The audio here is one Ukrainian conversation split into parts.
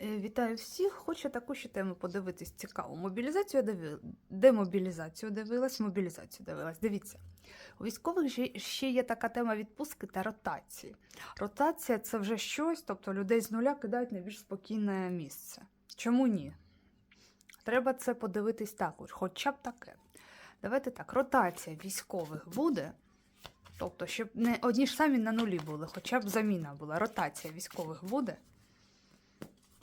Е, Вітаю всіх. Хочу таку ще тему подивитись цікаву. Мобілізацію диви... демобілізацію дивилась, мобілізацію дивилась. Дивіться, у військових ще є така тема відпустки та ротації. Ротація це вже щось, тобто людей з нуля кидають на більш спокійне місце. Чому ні? Треба це подивитись також, хоча б таке. Давайте так, ротація військових буде. Тобто, щоб не одні ж самі на нулі були, хоча б заміна була. Ротація військових буде.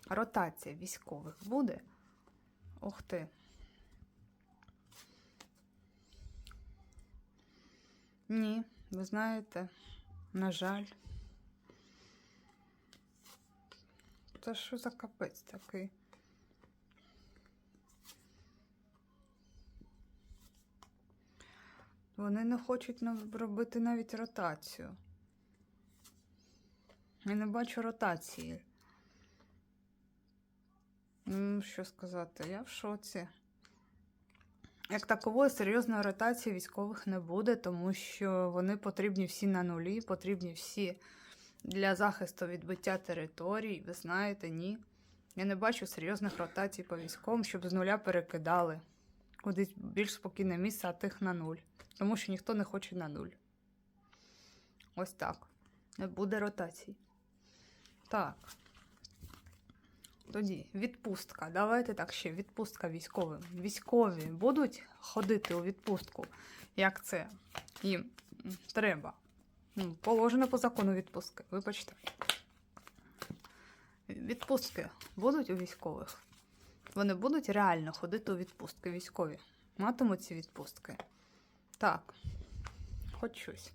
Ротація військових буде. Ух ти. Ні, ви знаєте, на жаль. Та що за капець такий? Вони не хочуть робити навіть ротацію. Я не бачу ротації. Що сказати, я в шоці. Як такової серйозної ротації військових не буде, тому що вони потрібні всі на нулі, потрібні всі для захисту відбиття територій. Ви знаєте, ні. Я не бачу серйозних ротацій по військовим, щоб з нуля перекидали кудись більш спокійне місце, а тих на нуль. Тому що ніхто не хоче на нуль. Ось так. Не буде ротацій. Так. Тоді відпустка. Давайте так ще відпустка військовим. Військові будуть ходити у відпустку, як це їм треба. Ну, Положено по закону відпустки. Вибачте. Відпустки будуть у військових. Вони будуть реально ходити у відпустки військові. Матимуть ці відпустки. Так, хоч щось.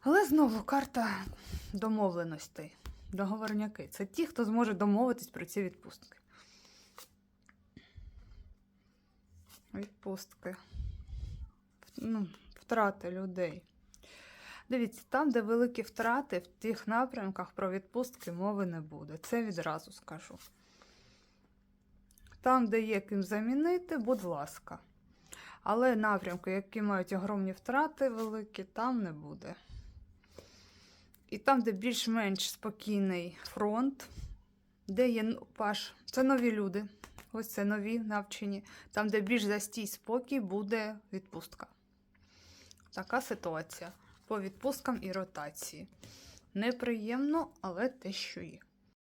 Але знову карта домовленостей. Договорняки. Це ті, хто зможе домовитись про ці відпустки. Відпустки. Ну, втрати людей. Дивіться, там, де великі втрати, в тих напрямках про відпустки мови не буде. Це відразу скажу. Там, де є ким замінити, будь ласка. Але напрямки, які мають огромні втрати великі, там не буде. І там, де більш-менш спокійний фронт, де є ну, паш, це нові люди. Ось це нові навчені. Там, де більш застій спокій, буде відпустка. Така ситуація по відпусткам і ротації. Неприємно, але те, що є.